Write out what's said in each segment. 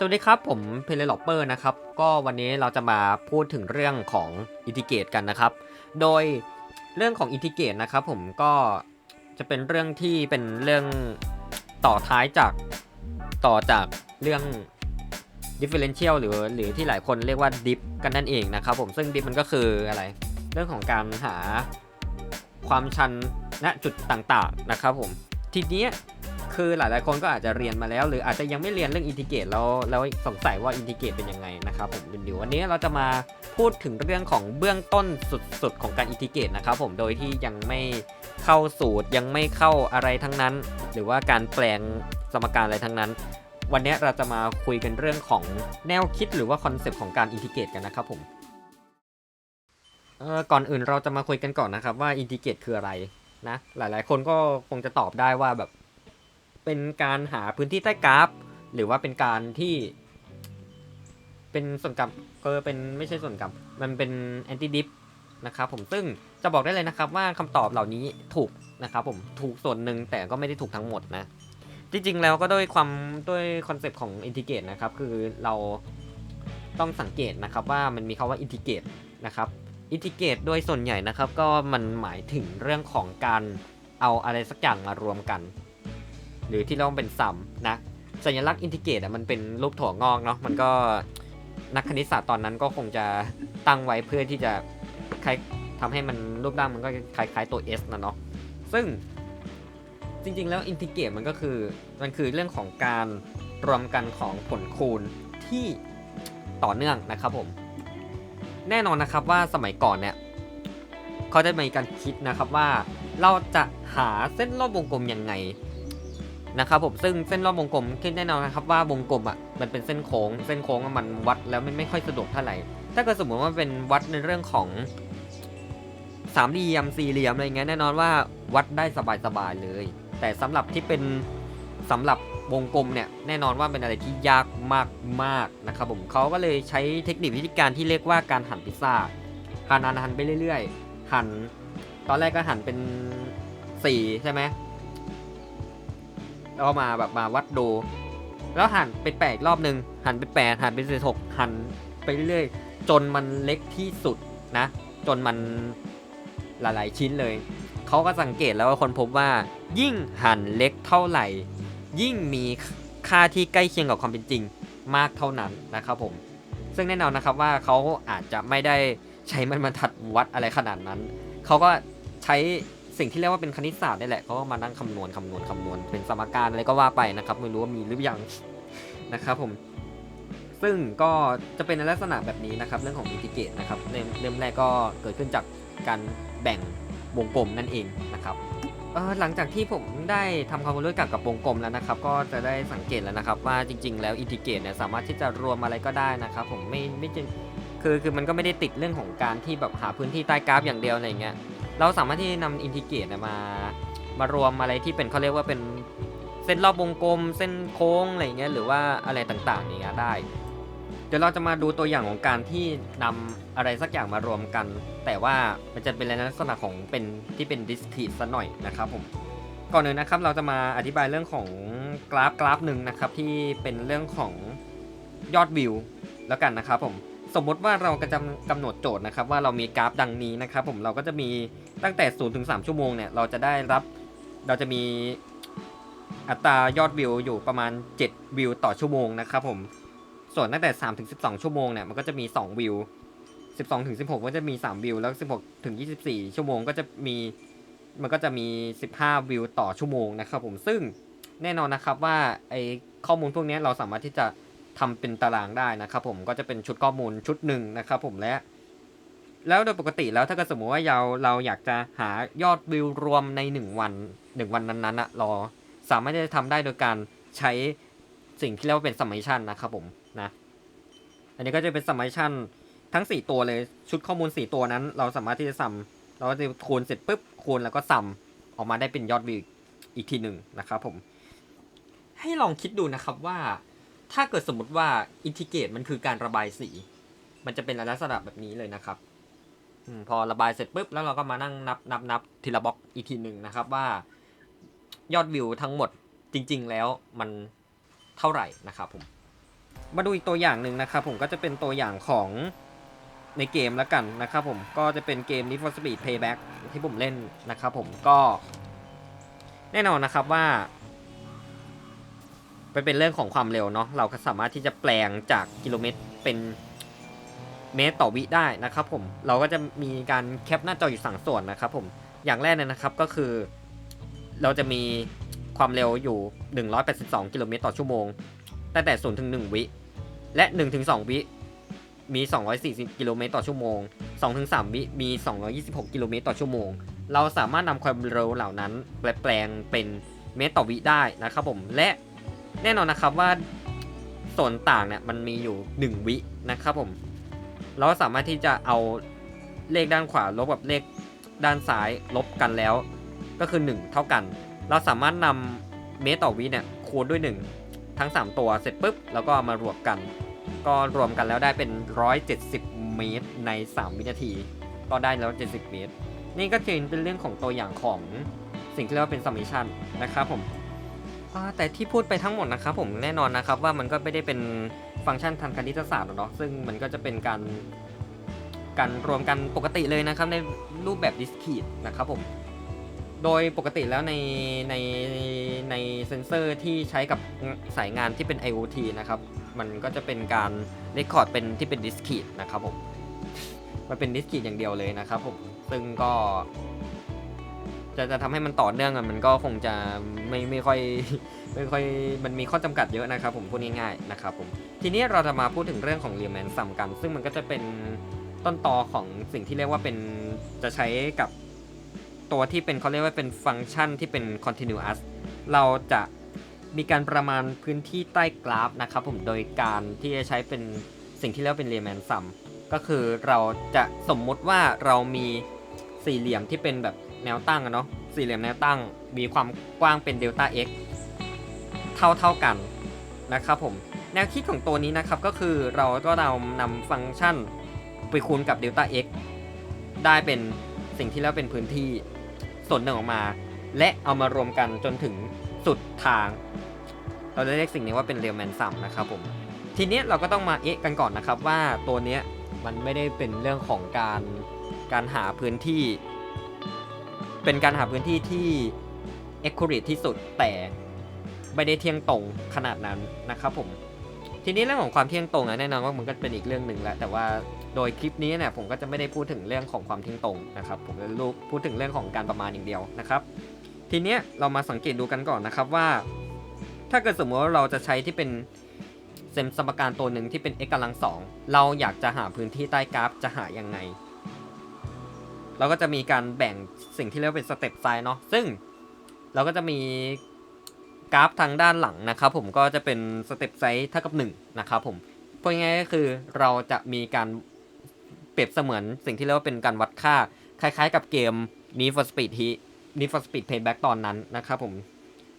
สวัสดีครับ ผมเพล l ล p เปอร์นะครับ ก็วันนี้เราจะมาพูดถึงเรื่องของอินทิเกตกันนะครับ โดยเรื่องของอินทิเกตนะครับ ผมก็จะเป็นเรื่องที่เป็นเรื่องต่อท้ายจากต่อจากเรื่อง differential หรือหรือที่หลายคนเรียกว่า dip กันนั่นเองนะครับ ผมซึ่ง dip มันก็คืออะไร เรื่องของการหาความชันณจุดต่างๆนะครับ ผมทีนี้ คือหลายๆคนก็อาจจะเรียนมาแล้ว หรืออาจจะยังไม่เรียนเรื่องอินทิเกตแล้วแล้วสงสัยว่าอินทิเกตเป็นยังไงนะครับผมเดี๋ยววันนี้เราจะมาพูดถึงเรื่องของเบื้องต้นสุดๆของการอินทิเกตนะครับผมโดยที่ยังไม่เข้าสูตรยังไม่เข้าอะไรทั้งนั้น หรือว่าการแปลงสมการอะไรทั้งนั้น วันนี้เราจะมาคุยกันเรื่องของแนวคิดหรือว่าคอนเซปต์ของการอินทิเกตกันนะครับผมเอ่อก่อนอื่นเราจะมาคุยกันก่อนนะครับว่าอินทิเกตคืออะไรนะหลายๆ คนก็คงจะตอบได้ว่าแบบ เป็นการหาพื้นที่ใต้กราฟ หรือว่าเป็นการที่ เป็นส่วนกลับก็เป็นไม่ใช่ส่วนกลับมันเป็นแอนตี้ดิฟนะครับผมซึ่งจะบอกได้เลยนะครับว่าคำตอบเหล่านี้ถูกนะครับผมถูกส่วนหนึ่งแต่ก็ไม่ได้ถูกทั้งหมดนะ จริงๆแล้วก็ด้วยความด้วยคอนเซปต์ของอินทิเกตนะครับคือเราต้องสังเกตนะครับว่ามันมีคาว่าอินทิเกตนะครับอินทิเกตโดยส่วนใหญ่นะครับก็มันหมายถึงเรื่องของการเอาอะไรสักอย่างมารวมกัน หรือที่เรียกว่าเป็นซัมนะสัญลักษณ์อินทิเกตอะมันเป็นรูปถั่วงอกเนาะมันก็นักคณิตศาสตร์ตอนนั้นก็คงจะตั้งไว้เพื่อที่จะคล้ายทำให้มันรูปร่างมันก็คล้ายๆตัว S นะเนาะซึ่งจริงๆแล้วอินทิเกตมันก็คือมันคือเรื่องของการรวมกันของผลคูณที่ต่อเนื่องนะครับผม แน่นอนนะครับว่าสมัยก่อนเนี่ยเขาได้มีการคิดนะครับว่าเราจะหาเส้นรอบวงกลมยังไง นะครับผมซึ่งเส้นรอบวงกลมคิดแน่นอนนะครับว่าวงกลมอะมันเป็นเส้นโค้ง เส้นโค้งมันวัดแล้วมันไม่ค่อยสะดวกเท่าไหร่ ถ้าเกิดสมมติว่าเป็นวัดในเรื่องของสามเหลี่ยมสี่เหลี่ยมอะไรเงี้ยแน่นอนว่าวัดได้สบายๆเลย แต่สำหรับที่เป็นสำหรับวงกลมเนี่ยแน่นอนว่าเป็นอะไรที่ยากมากๆนะครับผมเขาก็เลยใช้เทคนิควิธีการที่เรียกว่าการหั่นพิซซ่าหั่นหั่นหั่นไปเรื่อยๆ หั่นตอนแรกก็หั่นเป็นสี่ใช่ไหม แล้วก็มาแบบมาวัดดู แล้วหันไปแปดรอบหนึ่งหันไปแปดหันไปสิบหกหันไปเรื่อยๆ จนมันเล็กที่สุดนะ จนมันหลายๆชิ้นเลยเขาก็สังเกตแล้วว่าคนพบว่า ยิ่งหันเล็กเท่าไหร่ ยิ่งมีค่าที่ใกล้เคียงกับความเป็นจริงมากเท่านั้นนะครับผม ซึ่งแน่นอนนะครับว่าเขาอาจจะไม่ได้ใช้มันบรรทัดวัดอะไรขนาดนั้น เขาก็ใช้ สิ่งที่เรียกว่าเป็นคณิตศาสตร์นี่แหละเขาก็มานั่งคำนวณคำนวณคำนวณเป็นสมการอะไรก็ว่าไปนะครับ ไม่รู้ว่ามีหรือยังนะครับผมซึ่งก็จะเป็นในลักษณะแบบนี้นะครับ เรื่องของอินทิเกรตนะครับเริ่มเริ่มแรกก็เกิดขึ้นจากการแบ่งวงกลมนั่นเองนะครับหลังจากที่ผมได้ทำความรู้จักกับวงกลมแล้วนะครับ ก็จะได้สังเกตแล้วนะครับ ว่าจริง ๆ แล้วอินทิเกรตเนี่ยสามารถที่จะรวมอะไรก็ได้นะครับ ผมไม่ไม่จริงคือคือมันก็ไม่ได้ติดเรื่องของการที่แบบหาพื้นที่ใต้กราฟอย่างเดียวอะไรเงี้ย เราสามารถที่นำอินทิเกรตมามารวมอะไรที่เป็นเขาเรียกว่าเป็นเส้นรอบวงกลม เส้นโค้งอะไรเงี้ยหรือว่าอะไรต่างๆอย่างเงี้ยได้ เดี๋ยวเราจะมาดูตัวอย่างของการที่นำอะไรสักอย่างมารวมกัน แต่ว่ามันจะเป็นในลักษณะของเป็นที่เป็นดิสครีตซะหน่อยนะครับผมก่อนอื่นนะครับเราจะมาอธิบายเรื่องของกราฟกราฟหนึ่งนะครับที่เป็นเรื่องของยอดวิวแล้วกันนะครับผมสมมติว่าเรากำกำหนดโจทย์นะครับว่าเรามีกราฟดังนี้นะครับผมเราก็จะมี ตั้งแต่0ถึง3ชั่วโมงเนี่ยเราจะได้รับเราจะมีอัตรายอดวิวอยู่ประมาณ 7 วิวต่อชั่วโมงนะครับผม ส่วนตั้งแต่3ถึง12 ชั่วโมงเนี่ยมันก็จะมี 2 วิว 12ถึง16 ก็จะมี 3 วิว แล้ว 16ถึง24 ชั่วโมงก็จะมีมันก็จะมี 15 วิวต่อชั่วโมงนะครับผมซึ่งแน่นอนนะครับว่าไอข้อมูลพวกนี้เราสามารถที่จะทำเป็นตารางได้นะครับผมก็จะเป็นชุดข้อมูลชุดหนึ่งนะครับผมและ แล้วโดยปกติแล้วถ้าเกิดสมมติว่าเราเราอยากจะหายอดวิวรวมใน 1 วัน1วันนั้นๆอะเราสามารถที่จะทำได้โดยการใช้สิ่งที่เรียกว่าเป็นสมัยชันนะครับผมนะ อันนี้ก็จะเป็นสมัยชันทั้ง 4 ตัวเลยชุดข้อมูล 4 ตัวนั้น เราสามารถที่จะซัมเราก็จะคูณเสร็จปุ๊บคูณแล้วก็ซัมออกมาได้เป็นยอดวิวอีกทีหนึ่งนะครับผม ให้ลองคิดดูนะครับว่า ถ้าเกิดสมมติว่าอินทิเกรตมันคือการระบายสี มันจะเป็นลักษณะแบบนี้เลยนะครับ พอระบายเสร็จปุ๊บแล้วเราก็มานั่งนับนับนับทีละบล็อกอีกทีหนึ่งนะครับว่ายอดวิวทั้งหมดจริง ๆ แล้วมันเท่าไหร่นะครับผมมาดูอีกตัวอย่างหนึ่งนะครับผมก็จะเป็นตัวอย่างของในเกมแล้วกันนะครับผมก็จะเป็นเกม Need for Speed Payback ที่ผมเล่นนะครับผมก็แน่นอนนะครับว่าเป็นเรื่องของความเร็วเนาะเราก็สามารถที่จะแปลงจากกิโลเมตรเป็น เมตรต่อวิได้นะครับผมเราก็จะมีการแคปหน้าจออยู่สังส่วนนะครับผมอย่างแรกเลยนะครับก็คือ เราจะมีความเร็วอยู่ 182 กิโลเมตรต่อชั่วโมงตั้งแต่0ถึง 1 วิ และ 1 ถึง 2 วิมี 240 กิโลเมตรต่อชั่วโมง 2 ถึง 3 วิ มี 226 กิโลเมตรต่อชั่วโมง เราสามารถนำความเร็วเหล่านั้นแปลแปลงเป็นเมตรต่อวิได้นะครับผม และแน่นอนนะครับว่าส่วนต่างเนี่ยมันมีอยู่ 1 วินะครับผม เราสามารถที่จะเอาเลขด้านขวาลบกับเลขด้านซ้ายลบกันแล้ว ก็คือ 1 เท่ากัน เราสามารถนำเมตรต่อวิเนี่ยคูณด้วย 1 ทั้ง 3 ตัวเสร็จปุ๊บแล้วก็มารวมกัน ก็รวมกันแล้วได้เป็น 170 เมตรใน 3 วินาที ก็ได้แล้ว 70 เมตร นี่ก็จะเป็นเรื่องของตัวอย่างของสิ่งที่เรียกว่าเป็น summation นะครับผม แต่ที่พูดไปทั้งหมดนะครับผมแน่นอนนะครับว่ามันก็ไม่ได้เป็นฟังก์ชันทางคณิตศาสตร์หรอกเนาะซึ่งมันก็จะเป็นการการรวมกันปกติเลยนะครับในรูปแบบ discrete นะครับผมโดยปกติแล้วในในในเซนเซอร์ที่ใช้กับสายงานที่เป็น IoT นะครับมันก็จะเป็นการเรคคอร์ดเป็นที่เป็น discrete นะครับผมมันเป็น discrete อย่างเดียวเลยนะครับผมซึ่งก็ จะจะทำให้มันต่อเนื่องอะมันก็คงจะไม่ไม่ค่อยไม่ค่อยมันมีข้อจำกัดเยอะนะครับผมพูดง่ายๆนะครับผมทีนี้เราจะมาพูดถึงเรื่องของ r e a l m a n sum กัน ซึ่งมันก็จะเป็นต้นตอของสิ่งที่เรียกว่าเป็นจะใช้กับตัวที่เป็นเขาเรียกว่าเป็นฟังก์ชันที่เป็น continuous เราจะมีการประมาณพื้นที่ใต้กราฟนะครับผมโดยการที่จะใช้เป็นสิ่งที่เรียกว่าเป็น r e a l m a n sum ก็คือเราจะสมมุติว่าเรามีสี่เหลี่ยมที่เป็นแบบ นวตั้งอะเนาะสี่เหลี่ยมแนวตั้งมีความกว้างเป็นเดลต้า x เท่าเท่ากันนะครับผมแนวคิดของตัวนี้นะครับก็คือเราก็นำนำฟังก์ชันไปคูณกับเดลต้า x ได้เป็นสิ่งที่เรียกว่าเป็นพื้นที่ส่วนหนึ่งออกมา และเอามารวมกันจนถึงสุดทาง เราจะเรียกสิ่งนี้ว่าเป็นเรียลแมนซัมนะครับผมทีนี้เราก็ต้องมาเอ๊ะกันก่อนนะครับว่าตัวเนี้ยมันไม่ได้เป็นเรื่องของการการหาพื้นที่ เป็นการหาพื้นที่ที่ accurate ที่สุดแต่ไม่ได้เที่ยงตรงขนาดนั้นนะครับผมทีนี้เรื่องของความเที่ยงตรงอะแน่นอนว่ามันก็เป็นอีกเรื่องหนึ่งแหละแต่ว่าโดยคลิปนี้เนี่ยผมก็จะไม่ได้พูดถึงเรื่องของความเที่ยงตรงนะครับผมจะลูกพูดถึงเรื่องของการประมาณอย่างเดียวนะครับ ทีเนี้ยเรามาสังเกตดูกันก่อนนะครับว่า ถ้าเกิดสมมติว่าเราจะใช้ที่เป็นเซมสมการตัวหนึ่งที่เป็น x กำลังสองเราอยากจะหาพื้นที่ใต้กราฟจะหายังไง เราก็จะมีการแบ่งสิ่งที่เรียกว่าเป็นสเต็ปไซน์เนาะซึ่งเราก็จะมีกราฟทางด้านหลังนะครับผมก็จะเป็นสเต็ปไซส์เท่ากับ1นะครับผมพูดง่ายๆก็คือเราจะมีการเปรียบเสมือนสิ่งที่เรียกว่าเป็นการวัดค่า คล้ายๆ กับเกม Need for Speed Heat Need for Speed Payback ตอนนั้นนะครับผม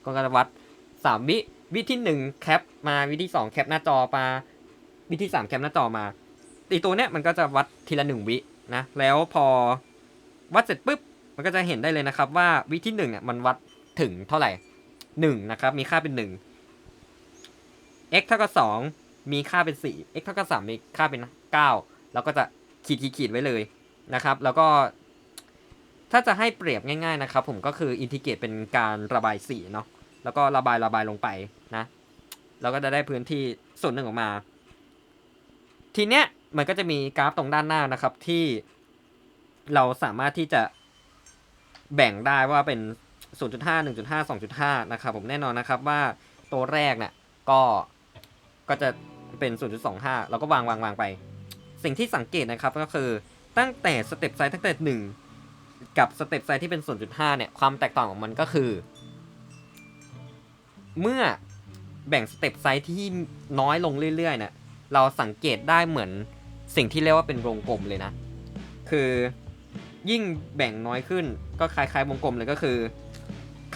ก็จะวัด 3 วิวิที่ 1 แคปมาวิที่ 2 แคปหน้าจอมาวิที่ 3 แคปหน้าจอมาอีตัวเนี้ยมันก็จะวัดทีละ 1 วินะแล้วพอ วัดเสร็จปุ๊บมันก็จะเห็นได้เลยนะครับว่าวิที่1เนี่ยมันวัดถึงเท่าไหร่1นะครับมีค่าเป็น1 x เท่ากับ2มีค่าเป็น4 x เท่ากับ3มีค่าเป็น9แล้วก็จะขีดขีดขีดไว้เลยนะครับ แล้วก็ ถ้าจะให้เปรียบง่าย ๆนะครับ ผมก็คืออินทิเกรตเป็นการระบายสีเนาะแล้วก็ระบายระบายลงไปนะเราก็จะได้พื้นที่ส่วนหนึ่งออกมา ทีเนี้ยมันก็จะมีกราฟตรงด้านหน้านะครับที่ เราสามารถที่จะแบ่งได้ว่าเป็น 0.5 1.5 2.5 นะครับ ผมแน่นอนนะครับว่าตัวแรกเนี่ยก็ก็จะเป็น 0.25 เราก็วางวางวางไป สิ่งที่สังเกตนะครับก็คือตั้งแต่สเต็ปไซส์ตั้งแต่ 1 กับสเต็ปไซส์ที่เป็น 0.5 เนี่ย ความแตกต่างของมันก็คือ เมื่อแบ่งสเต็ปไซส์ที่น้อยลงเรื่อยๆเนี่ยเราสังเกตได้เหมือนสิ่งที่เรียกว่าเป็นวงกลมเลยนะ คือ ยิ่งแบ่งน้อยขึ้น ก็คล้ายๆวงกลมเลยก็คือ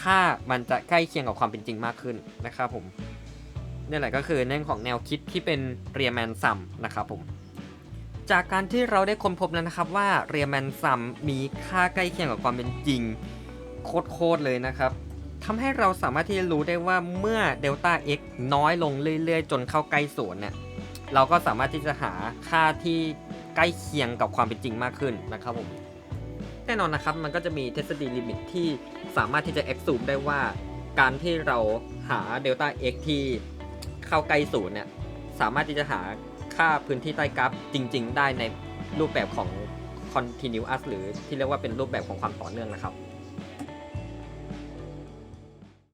ค่ามันจะใกล้เคียงกับความเป็นจริงมากขึ้นนะครับผมนี่แหละก็คือเรื่องของแนวคิดที่เป็นเรียแมนซัมนะครับผมจากการที่เราได้ค้นพบแล้วนะครับว่าเรียแมนซัมมีค่าใกล้เคียงกับความเป็นจริงโคตรๆเลยนะครับทำให้เราสามารถที่จะรู้ได้ว่าเมื่อเดลต้า x น้อยลงเรื่อยๆ จนเข้าใกล้ศูนย์เนี่ยเราก็สามารถที่จะหาค่าที่ใกล้เคียงกับความเป็นจริงมากขึ้นนะครับผม แน่นอนนะครับมันก็จะมีทฤษฎีลิมิตที่สามารถที่จะ extrude ได้ว่า การที่เราหาเดลต้า x ที่เข้าใกล้ศูนย์เนี่ยสามารถที่จะหาค่าพื้นที่ใต้กราฟจริง ๆ ได้ในรูปแบบของ continuous หรือที่เรียกว่าเป็นรูปแบบของความต่อเนื่องนะครับ